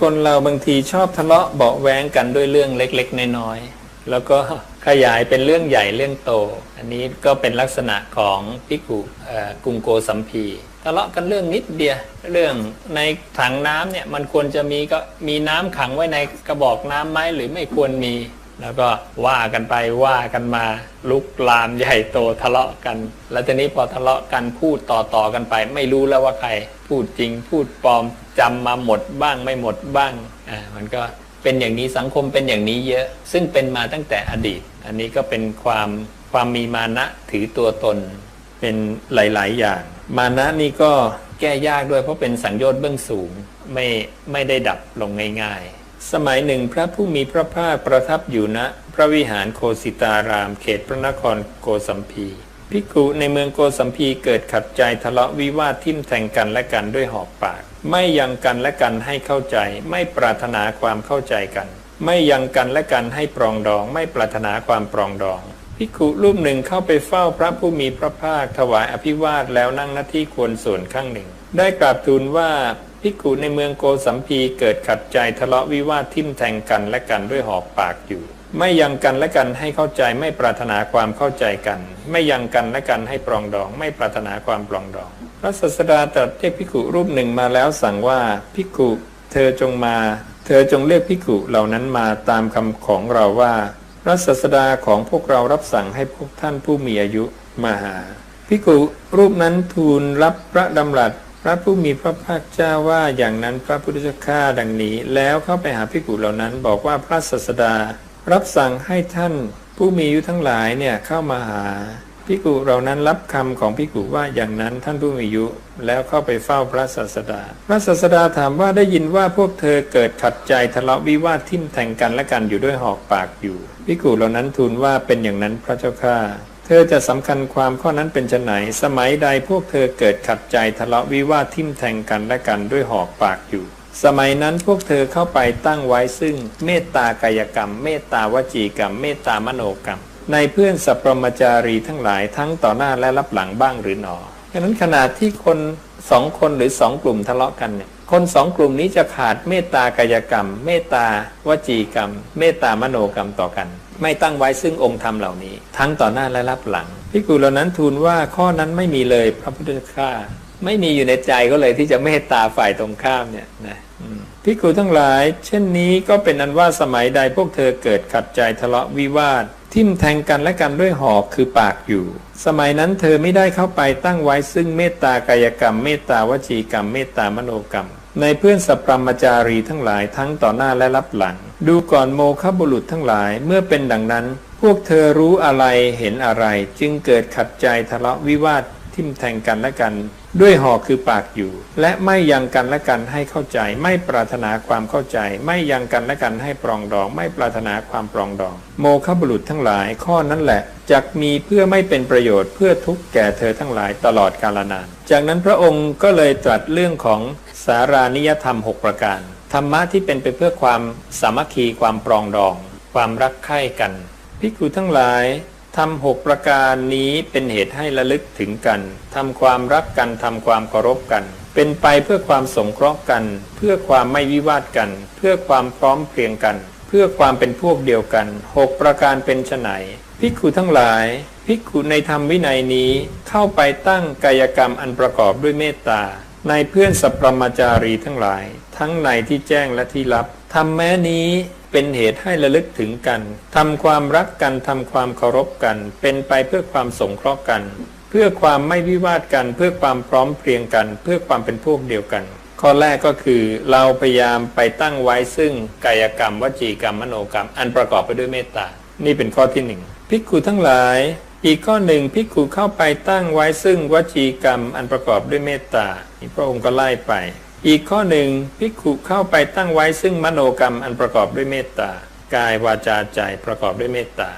คนเราบางทีชอบทะเลาะเบาแว้งกันด้วยเรื่องเล็กๆน้อยๆแล้วก็ขยายเป็นเรื่องใหญ่เรื่องโต อันนี้ก็เป็นลักษณะของพิกุกุงโกสัมพีทะเลาะกันเรื่องนิดเดียวเรื่องในถังน้ำเนี่ยมันควรจะมีก็มีน้ำขังไว้ในกระบอกน้ำไหมหรือไม่ควรมี แล้วก็ว่ากันไปว่ากันมาลุกลามใหญ่โตทะเลาะกัน แล้วทีนี้พอทะเลาะกันพูดต่อๆกันไป ไม่รู้แล้วว่าใคร พูดจริง พูดปลอมจำมาหมดบ้างไม่หมดบ้างอ่ามันก็เป็นอย่างนี้สังคมเป็นอย่างนี้เยอะ ซึ่งเป็นมาตั้งแต่อดีต อันนี้ก็เป็นความความมีมานะถือตัวตน เป็นหลาย ๆ อย่าง มานะนี่ก็แก้ยากด้วยเพราะเป็นสังโยชน์เบื้องสูงไม่ไม่ได้ดับลงง่าย ๆ สมัยหนึ่งพระผู้มีพระภาคประทับอยู่ณพระวิหารโคสิตาราม เขตพระนครโกสัมพี ภิกขุในเมืองโกสัมพีเกิดขัดใจทะเลาะวิวาททิ่มแทงกันและกันด้วยหอกปาก ไม่ยังกันและกันให้เข้าใจ ไม่ปรารถนาความเข้าใจกัน ไม่ยังกันและกันให้ปรองดอง ไม่ปรารถนาความปรองดอง ภิกขุรูปหนึ่งเข้าไปเฝ้าพระผู้มีพระภาคถวายอภิวาทแล้วนั่งหน้าที่ควรส่วนข้างหนึ่ง ได้กราบทูลว่า ภิกขุในเมืองโกสัมพีเกิดขัดใจทะเลาะวิวาททิ่มแทงกันและกันด้วยหอกปากอยู่ ไม่ยังกันและกันให้เข้าใจไม่ปรารถนาความเข้าใจกัน ไม่ยังกันและกันให้ปรองดอง ไม่ปรารถนาความปรองดอง พระศาสดาตรัสเรียกภิกขุรูปหนึ่งมาแล้วสั่งว่าภิกขุเธอจงมา เธอจงเรียกภิกขุเหล่านั้นมาตามคำของเราว่าพระศาสดาของพวกเรารับสั่งให้พวกท่านผู้มีอายุมาหาภิกขุรูปนั้นทูลรับพระดำรัส พระผู้มีพระภาคเจ้าว่าอย่างนั้นพระพุทธเจ้าข้าดังนี้ แล้วเข้าไปหาภิกุเหล่านั้นบอกว่าพระศาสดา รับสั่งให้ท่านผู้มีอายุทั้งหลายเนี่ยเข้ามาหาภิกุเหล่านั้นรับคำของภิกุว่าอย่างนั้นท่านผู้มีอายุ แล้วเข้าไปเฝ้าพระศาสดา พระศาสดาถามว่าได้ยินว่าพวกเธอเกิดขัดใจทะเลาะวิวาททิ่มแทงกันและกันอยู่ด้วยหอกปากอยู่ภิกุเหล่านั้นทูลว่าเป็นอย่างนั้นพระเจ้าข้า เธอจะสำคัญความข้อนั้นเป็นไนสมัยใดพวกเธอเกิดขัดใจทะเลาะวิวาททิมแทงกันและกันด้วยหอกปากอยู่ สมัยนั้นพวกเธอเข้าไปตั้งไว้ซึ่ง เมตตากายกรรม เมตตาวจีกรรม เมตตามโนกรรม ในเพื่อนสัพพมจารีทั้งหลายทั้งต่อหน้าและรับหลังบ้างหรือหนอฉะนั้นขณะที่คนสองคนหรือสองกลุ่มทะเลาะกันเนี่ยคนสองกลุ่มนี้จะขาดเมตตากายกรรม เมตตาวจีกรรม เมตตามโนกรรมต่อกัน ไม่ตั้งไว้ซึ่งองค์ธรรมเหล่านี้ ทั้งต่อหน้าและรับหลังพิกุเหล่านั้นทูลว่าข้อนั้นไม่มีเลยพระพุทธเจ้าไม่มีอยู่ในใจก็เลยที่จะเมตตาฝ่ายตรงข้ามเนี่ยนะพิกุทั้งหลาย เช่นนี้ก็เป็นอันว่าสมัยใดพวกเธอเกิดขัดใจทะเลาะวิวาท ทิมแทงกันและกันด้วยหอกคือปากอยู่ สมัยนั้นเธอไม่ได้เข้าไปตั้งไว้ซึ่งเมตตากายกรรม เมตตาวจีกรรม เมตตามโนกรรม ในเพื่อนสัพพมจารีทั้งหลายทั้งต่อหน้าและรับหลัง ดูก่อนโมฆะบุรุษทั้งหลายเมื่อเป็นดังนั้น พวกเธอรู้อะไรเห็นอะไร จึงเกิดขัดใจทะเลาะวิวาททิมแทงกันและกัน ด้วยหอกคือปากอยู่ และไม่ยังกันและกันให้เข้าใจ ไม่ปรารถนาความเข้าใจ ไม่ยังกันและกันให้ปรองดอง ไม่ปรารถนาความปรองดอง โมฆะบุรุษทั้งหลายข้อนั้นแหละ จักมีเพื่อไม่เป็นประโยชน์เพื่อทุกแก่เธอทั้งหลายตลอดกาลนาน จากนั้นพระองค์ก็เลยตรัสเรื่องของสารานิยธรรม 6 ประการ ธรรมะที่เป็นไปเพื่อความสามัคคีความปรองดอง ความรักใคร่กันภิกขุทั้งหลายทำหกประการนี้เป็นเหตุให้ระลึกถึงกันทำความรักกันทำความเคารพกัน เป็นไปเพื่อความสงเคราะห์กัน เพื่อความไม่วิวาทกัน เพื่อความพร้อมเพรียงกัน เพื่อความเป็นพวกเดียวกันหกประการเป็นไฉน ภิกขุทั้งหลายภิกขุในธรรมวินัยนี้เข้าไปตั้งกายกรรมอันประกอบด้วยเมตตา ในเพื่อนสัพพมจารีทั้งหลาย ทั้งในที่แจ้งและที่ลับทำแม้นี้เป็นเหตุให้ระลึกถึงกันทำความรักกันทำความเคารพกัน เป็นไปเพื่อความสงเคราะห์กัน เพื่อความไม่วิวาทกัน เพื่อความพร้อมเพรียงกัน เพื่อความเป็นพวกเดียวกัน ข้อแรกก็คือเราพยายามไปตั้งไว้ซึ่งกายกรรมวจีกรรมมโนกรรม อันประกอบไปด้วยเมตตานี่เป็นข้อที่หนึ่ง ภิกขุทั้งหลาย อีกข้อหนึ่งภิกขุเข้าไปตั้งไว้ซึ่งวจีกรรมอันประกอบด้วยเมตตาพระองค์ก็ไล่ไป อีกข้อหนึ่งภิกขุเข้าไปตั้งไว้ซึ่งมโนกรรมอันประกอบด้วยเมตตากายวาจาใจประกอบด้วยเมตตา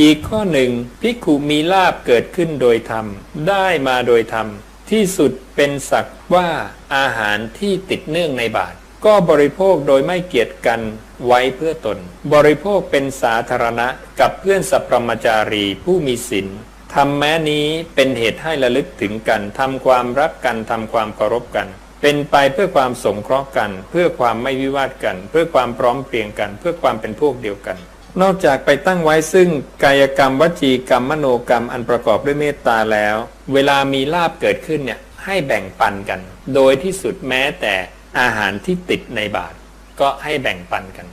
อีกข้อหนึ่งภิกขุมีลาบเกิดขึ้นโดยธรรม ได้มาโดยธรรม ที่สุดเป็นสักว่าอาหารที่ติดเนื่องในบาตร ก็บริโภคโดยไม่เกียจกันไว้เพื่อตน บริโภคเป็นสาธารณะกับเพื่อนสัพพมจารีผู้มีศีลทำแม้นี้เป็นเหตุให้ระลึกถึงกันทำความรักกันทำความเคารพกัน เป็นไปเพื่อความสงเคราะห์กัน เพื่อความไม่วิวาทกัน เพื่อความพร้อมเพรียงกัน เพื่อความเป็นพวกเดียวกัน นอกจากไปตั้งไว้ซึ่งกายกรรมวจีกรรมมโนกรรมอันประกอบด้วยเมตตาแล้ว เวลามีลาบเกิดขึ้นเนี่ยให้แบ่งปันกัน โดยที่สุดแม้แต่ อาหารที่ติดในบาตรก็ให้แบ่งปันกัน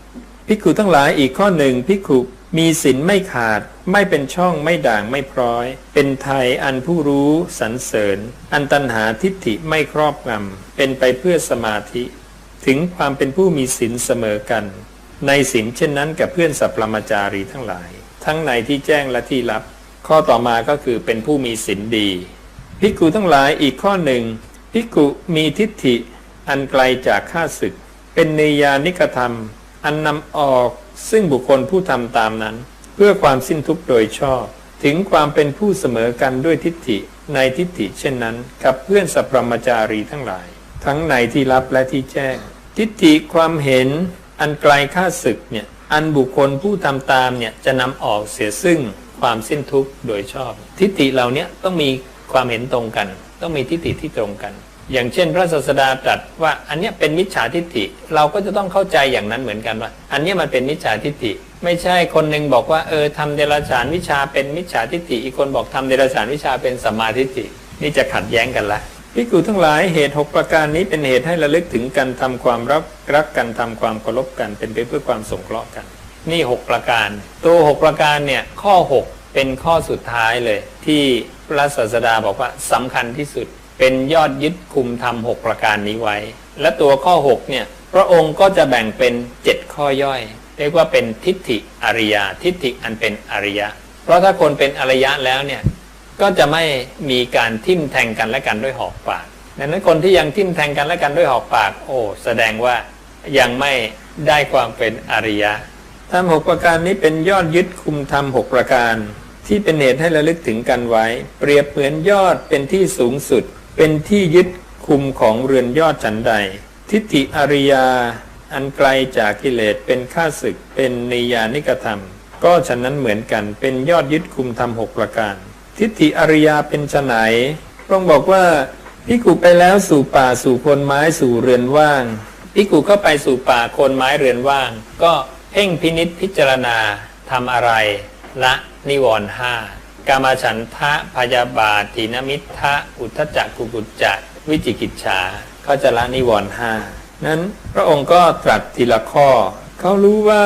ภิกขุทั้งหลายอีกข้อหนึ่งภิกขุมีศีลไม่ขาด ไม่เป็นช่องไม่ด่างไม่พร้อย เป็นไทยอันผู้รู้สรรเสริญ อันตันหาทิฏฐิไม่ครอบงำเป็นไปเพื่อสมาธิ ถึงความเป็นผู้มีศีลเสมอกัน ในศีลเช่นนั้นกับเพื่อนสัพพมจารีทั้งหลาย ทั้งในที่แจ้งและที่ลับ ข้อต่อมาก็คือเป็นผู้มีศีลดีภิกขุทั้งหลายอีกข้อหนึ่งภิกขุมีทิฏฐิ อันไกลจากข้าศึก เป็นเนยานิกธรรม อันนำออกซึ่งบุคคลผู้ทำตามนั้น เพื่อความสิ้นทุกข์โดยชอบ ถึงความเป็นผู้เสมอกันด้วยทิฏฐิ ในทิฏฐิเช่นนั้น กับเพื่อนสัพพมจารีทั้งหลาย ทั้งในที่ลับและที่แจ้ง ทิฏฐิความเห็น อันไกลข้าศึกเนี่ยอันบุคคลผู้ทำตามเนี่ยจะนำออกเสียซึ่งความสิ้นทุกข์โดยชอบ ทิฏฐิเหล่านี้ต้องมีความเห็นตรงกัน ต้องมีทิฏฐิที่ตรงกัน อย่างเช่นพระศาสดาตรัสว่าอันนี้เป็นมิจฉาทิฏฐิเราก็จะต้องเข้าใจอย่างนั้นเหมือนกันว่า อันนี้มันเป็นมิจฉาทิฏฐิ ไม่ใช่คนหนึ่งบอกว่าเออทำเดรัจฉานวิชาเป็นมิจฉาทิฏฐิ อีกคนบอกทำเดรัจฉานวิชาเป็นสัมมาทิฏฐิ นี่จะขัดแย้งกันละพิกูทั้งหลายเหตุหกประการนี้เป็นเหตุให้ระลึกถึงการทำความรักรักกันทำความเคารพกันเป็นไปเพื่อความสงเคราะห์กัน นี่ 6 ประการ ตัว 6 ประการเนี่ยข้อ 6 เป็นข้อสุดท้ายเลย ที่พระศาสดาบอกว่าสำคัญที่สุด เป็นยอดยึดคุมทำหกประการนี้ไว้ และตัวข้อ 6 เนี่ย พระองค์ก็จะแบ่งเป็น 7 ข้อย่อย เรียกว่าเป็นทิฏฐิอริยา ทิฏฐิอันเป็นอริยะ เพราะถ้าคนเป็นอริยะแล้วเนี่ย ก็จะไม่มีการทิ่มแทงกันและกันด้วยหอกปากดังนั้นคนที่ยังทิ่มแทงกันและกันด้วยหอกปาก โอ้แสดงว่ายังไม่ได้ความเป็นอริยะธรรมหกประการนี้เป็นยอดยึดคุมธรรมหกประการ ที่เป็นเหตุให้ระลึกถึงกันไว้ เปรียบเหมือนยอดเป็นที่สูงสุด เป็นที่ยึดคุมของเรือนยอดฉันใด ทิฏฐิอริยา อันไกลจากกิเลสเป็นข้าศึก เป็นนิยานิกธรรม ก็ฉะนั้นเหมือนกันเป็นยอดยึดคุมธรรมหกประการ ทิฏฐิอริยาเป็นฉไหนพระองค์บอกว่าพิกุไปแล้วสู่ป่าสู่คนไม้สู่เรือนว่างพิกุก็ไปสู่ป่าคนไม้เรือนว่าง ก็เพ่งพินิษพิจารณาทำอะไร ละนิวรณ์ห้า กามฉันทะพยาบาทถีนมิทะอุทธจักกุกุจจะวิจิกิจฉาก็จะละนิวรณ์ห้านั้นพระองค์ก็ตรัสทีละข้อ เขารู้ว่า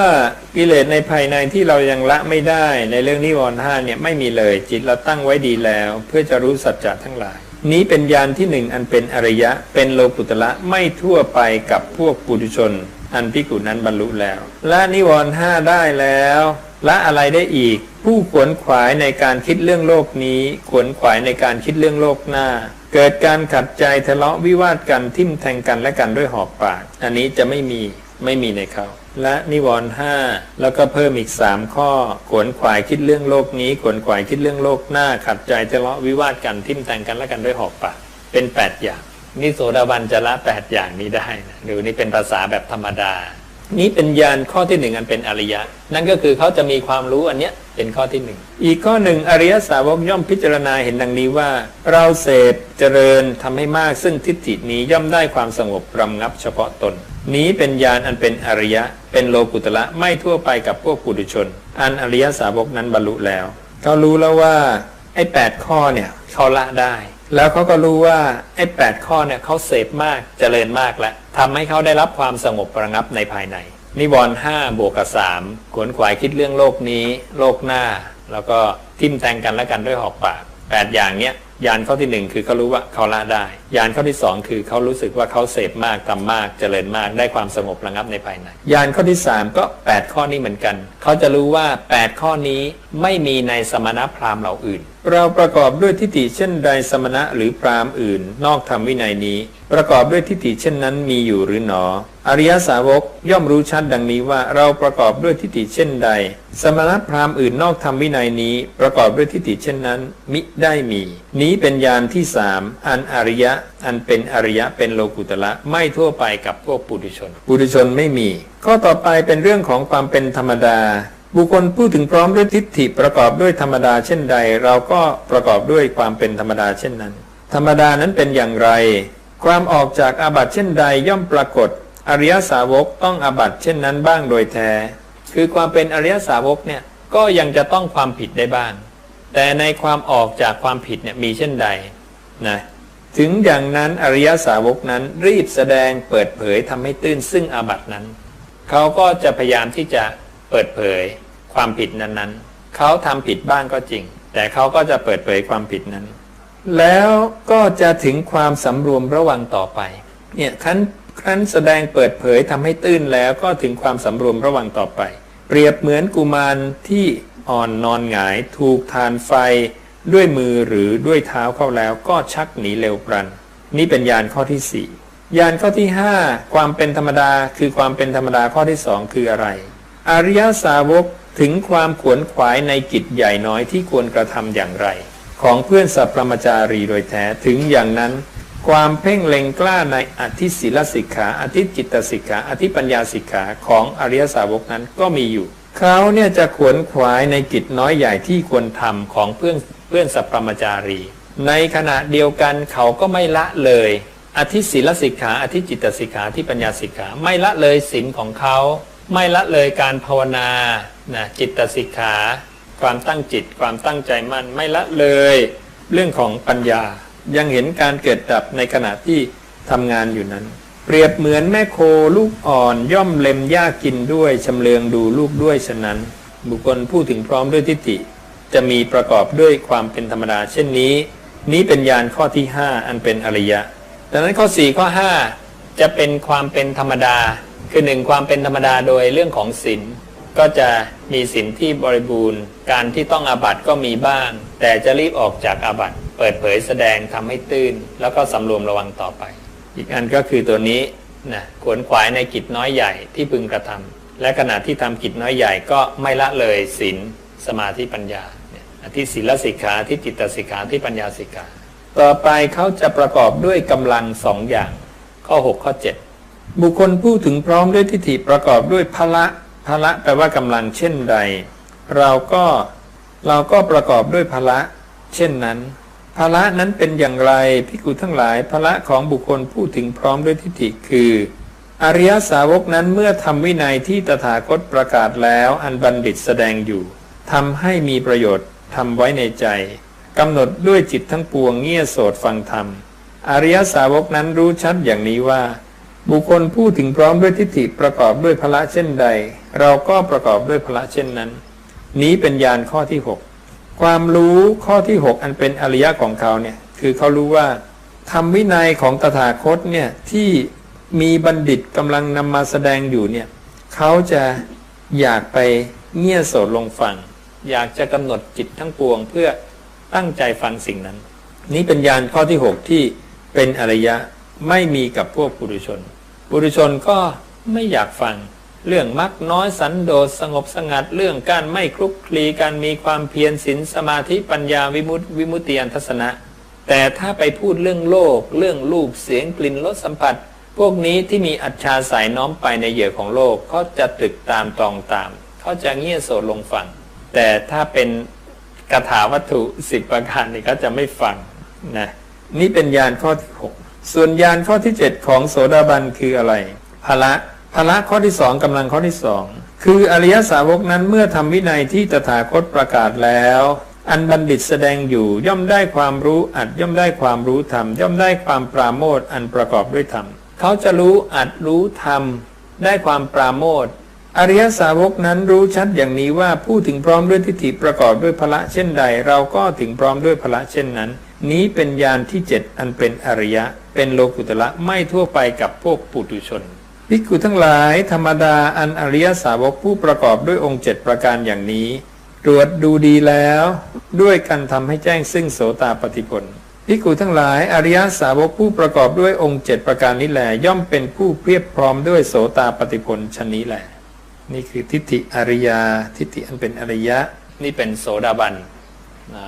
กิเลสในภายในที่เรายังละไม่ได้ในเรื่องนิวรณ์ห้าเนี่ยไม่มีเลยจิตเราตั้งไว้ดีแล้ว เพื่อจะรู้สัจจะทั้งหลาย นี้เป็นยานที่หนึ่งอันเป็นอริยะเป็นโลกุตละไม่ทั่วไปกับพวกปุถุชน อันพิกุนั้นบรรลุแล้ว ละนิวรณ์ห้าได้แล้วละอะไรได้อีก ผู้ขวนขวายในการคิดเรื่องโลกนี้ขวนขวายในการคิดเรื่องโลกหน้า เกิดการขัดใจทะเลาะวิวาทกันทิ่มแทงกันและกันด้วยหอกปาก อันนี้จะไม่มีไม่มีในเขาและนิวรณ์ห้าแล้วก็เพิ่มอีกสามข้อขวนขวายคิดเรื่องโลกนี้ขวนขวายคิดเรื่องโลกหน้า ขัดใจทะเลาะวิวาทกันทิ่มแทงกันและกันด้วยหอกปากเป็นแปดอย่าง นี่โสดาบันจะละแปดอย่างนี้ได้นะดูนี่เป็นภาษาแบบธรรมดา นี้เป็นญาณข้อที่หนึ่งอันเป็นอริยะ นั่นก็คือเขาจะมีความรู้อันเนี้ยเป็นข้อที่หนึ่งอีกข้อหนึ่งอริยสาวกย่อมพิจารณาเห็นดังนี้ว่า เราเสพเจริญทำให้มากซึ่งทิฏฐินี้ย่อมได้ความสงบรำงับเฉพาะตน นี้เป็นญาณอันเป็นอริยะ เป็นโลกุตละไม่ทั่วไปกับพวกปุถุชน อันอริยสาวกนั้นบรรลุแล้วเขารู้แล้วว่าไอ้แปดข้อเนี่ยเขาละได้ แล้วเขาก็รู้ว่าไอ้แปดข้อเนี่ยเขาเสพมากเจริญมากแล้วทำให้เขาได้รับความสงบประงับในภายใน นิวรณ์ห้าบวกกับสามขวนขวายคิดเรื่องโลกนี้ โลกหน้า แล้วก็ทิมแทงกันและกันด้วยหอกปากแปดอย่างเนี้ยยานข้อที่หนึ่งคือเขารู้ว่าเขาละได้ ยานข้อที่สองคือเขารู้สึกว่าเขาเสพมากทำมากเจริญมากได้ความสงบระงับในภายในยานข้อที่สามก็แปดข้อนี้เหมือนกัน เขาจะรู้ว่าแปดข้อนี้ไม่มีในสมณพราหมณ์เหล่าอื่น เราประกอบด้วยทิฏฐิเช่นใดสมณะหรือพราหมณ์อื่น นอกธรรมวินัยนี้ ประกอบด้วยทิฏฐิเช่นนั้นมีอยู่หรือหนอ อริยสาวกย่อมรู้ชัดดังนี้ว่าเราประกอบด้วยทิฏฐิเช่นใด สมณพราหมณ์อื่นนอกธรรมวินัยนี้ ประกอบด้วยทิฏฐิเช่นนั้น มิได้มี นี้เป็นญาณที่สามอันอริยะอันเป็นอริยะเป็นโลกุตละไม่ทั่วไปกับพวกปุถุชน ปุถุชนไม่มี ข้อต่อไปเป็นเรื่องของความเป็นธรรมดา บุคคลพูดถึงพร้อมด้วยทิฏฐิประกอบด้วยธรรมดาเช่นใด เราก็ประกอบด้วยความเป็นธรรมดาเช่นนั้น ธรรมดานั้นเป็นอย่างไร ความออกจากอาบัติเช่นใดย่อมปรากฏ อริยสาวกต้องอาบัติเช่นนั้นบ้างโดยแท้ คือความเป็นอริยสาวกเนี่ยก็ยังจะต้องความผิดได้บ้าง แต่ในความออกจากความผิดเนี่ยมีเช่นใดนะ ถึงอย่างนั้นอริยสาวกนั้นรีบแสดงเปิดเผยทำให้ตื้นซึ่งอาบัตินั้น เขาก็จะพยายามที่จะเปิดเผยความผิดนั้นๆ เขาทำผิดบ้างก็จริง แต่เขาก็จะเปิดเผยความผิดนั้น แล้วก็จะถึงความสำรวมระวังต่อไปเนี่ยครั้นครั้นแสดงเปิดเผยทำให้ตื้นแล้วก็ถึงความสำรวมระวังต่อไป เปรียบเหมือนกุมารที่อ่อนนอนหงาย ถูกทานไฟ ด้วยมือหรือด้วยเท้าเข้าแล้วก็ชักหนีเร็วปรัน นี่เป็นยานข้อที่สี่ยานข้อที่ห้าความเป็นธรรมดาคือความเป็นธรรมดาข้อที่สองคืออะไร อริยสาวกถึงความขวนขวายในกิจใหญ่น้อยที่ควรกระทำอย่างไร ของเพื่อนสัพพมจารีโดยแท้ถึงอย่างนั้น ความเพ่งเล็งกล้าในอธิศีลสิกขาอธิจิตสิกขาอธิปัญญาสิกขาของอริยสาวกนั้นก็มีอยู่ เขาเนี่ยจะขวนขวายในกิจน้อยใหญ่ที่ควรทำของเพื่อน เพื่อนสัพพมจารี ในขณะเดียวกันเขาก็ไม่ละเลย อธิศีลสิกขาอธิจิตสิกขาอธิปัญญาสิกขาไม่ละเลยศีลของเขา ไม่ละเลยการภาวนานะจิตสิกขา ความตั้งจิตความตั้งใจมั่นไม่ละเลย เรื่องของปัญญายังเห็นการเกิดดับในขณะที่ทำงานอยู่นั้น เปรียบเหมือนแม่โคลูกอ่อนย่อมเล็มหญ้ากินด้วยชำเลืองดูลูกด้วยฉะนั้น บุคคลพูดถึงพร้อมด้วยทิฏฐิ จะมีประกอบด้วยความเป็นธรรมดา เช่นนี้ นี้เป็นยานข้อที่ 5 อันเป็นอริยะ ดังนั้นข้อ 4 ข้อ 5 จะเป็นความเป็นธรรมดา คือหนึ่งความเป็นธรรมดาโดยเรื่องของศีลก็จะมีศีลที่บริบูรณ์ การที่ต้องอาบัติก็มีบ้าง แต่จะรีบออกจากอาบัติเปิดเผยแสดงทำให้ตื้น แล้วก็สำรวมระวังต่อไป อีกอันก็คือตัวนี้นะขวนขวายในกิจน้อยใหญ่ที่พึงกระทำและขณะที่ทำกิจน้อยใหญ่ก็ไม่ละเลยศีลสมาธิปัญญา เนี่ยอธิศีลสิกขาที่จิตสิกขาที่ปัญญาสิกขา ต่อไปเขาจะประกอบด้วยกำลังสองอย่าง ข้อ 6 ข้อ 7 บุคคลผู้ถึงพร้อมด้วยทิฏฐิประกอบด้วยพละพละแปลว่ากำลังเช่นใด เราก็เราก็ประกอบด้วยพละ เช่นนั้นพละนั้นเป็นอย่างไรพิกุทั้งหลายพละของบุคคลผู้ถึงพร้อมด้วยทิฏฐิคือ อริยสาวกนั้นเมื่อทำวินัยที่ตถาคตประกาศแล้วอันบัณฑิตแสดงอยู่ทำให้มีประโยชน์ ทำไว้ในใจกำหนดด้วยจิตทั้งปวงเงี่ยโสดฟังธรรม อริยสาวกนั้นรู้ชัดอย่างนี้ว่า บุคคลผู้ถึงพร้อมด้วยทิฏฐิประกอบด้วยพละเช่นใด เราก็ประกอบด้วยพละเช่นนั้น นี้เป็นยานข้อที่ 6 ความรู้ข้อที่ 6 อันเป็นอริยะของเขาเนี่ยคือเขารู้ว่าทำวินัยของตถาคตเนี่ยที่มีบัณฑิตกำลังนำมาแสดงอยู่เนี่ยเขาจะอยากไปเงี่ยโสดลงฟัง อยากจะกำหนดจิตทั้งปวง เพื่อตั้งใจฟังสิ่งนั้น นี้เป็นยานข้อที่ 6 ที่เป็นอริยะไม่มีกับพวกปุถุชน ปุถุชนก็ไม่อยากฟัง เรื่องมักน้อยสันโดษสงบสงัดเรื่องการไม่คลุกคลีการมีความเพียรศีลสมาธิปัญญาวิมุตติวิมุตติยันทัศนะ แต่ถ้าไปพูดเรื่องโลก เรื่องรูปเสียงกลิ่นรสสัมผัส พวกนี้ที่มีอัจฉาสายน้อมไปในเหยื่อของโลกเขาจะตึกตามตองตามเขาจะเงี่ยโสดลงฟัง แต่ถ้าเป็นคาถาวัตถุสิบประการนี่เขาจะไม่ฟังนะนี่เป็นยานข้อที่หกส่วนยานข้อที่7ของโสดาบันคืออะไรภละภละข้อที่สองกำลังข้อที่สองคืออริยสาวกนั้นเมื่อทำวินัยที่ตถาคตประกาศแล้ว อันบัณฑิตแสดงอยู่ย่อมได้ความรู้อัดย่อมได้ความรู้ธรรมย่อมได้ความปราโมทอันประกอบด้วยธรรมเขาจะรู้อัดรู้ธรรมได้ความปราโมท อริยสาวกนั้นรู้ชัดอย่างนี้ว่าผู้ถึงพร้อมด้วยทิฏฐิประกอบด้วยพละเช่นใด เราก็ถึงพร้อมด้วยพละเช่นนั้น นี้เป็นญาณที่เจ็ดอันเป็นอริยะ เป็นโลกุตละไม่ทั่วไปกับพวกปุถุชนภิกขุทั้งหลายธรรมดาอันอริยสาวกผู้ประกอบด้วยองค์เจ็ดประการอย่างนี้ ตรวจดูดีแล้ว ด้วยกันทำให้แจ้งซึ่งโสตาปฏิผลภิกขุทั้งหลายอริยสาวกผู้ประกอบด้วยองค์เจ็ดประการนี้แหลย่อมเป็นผู้เพียบพร้อมด้วยโสตาปฏิผลชนนี้แหละ นี่คือทิฏฐิอริยา ทิฏฐิอันเป็นอริยะ นี่เป็นโสดาบันนะ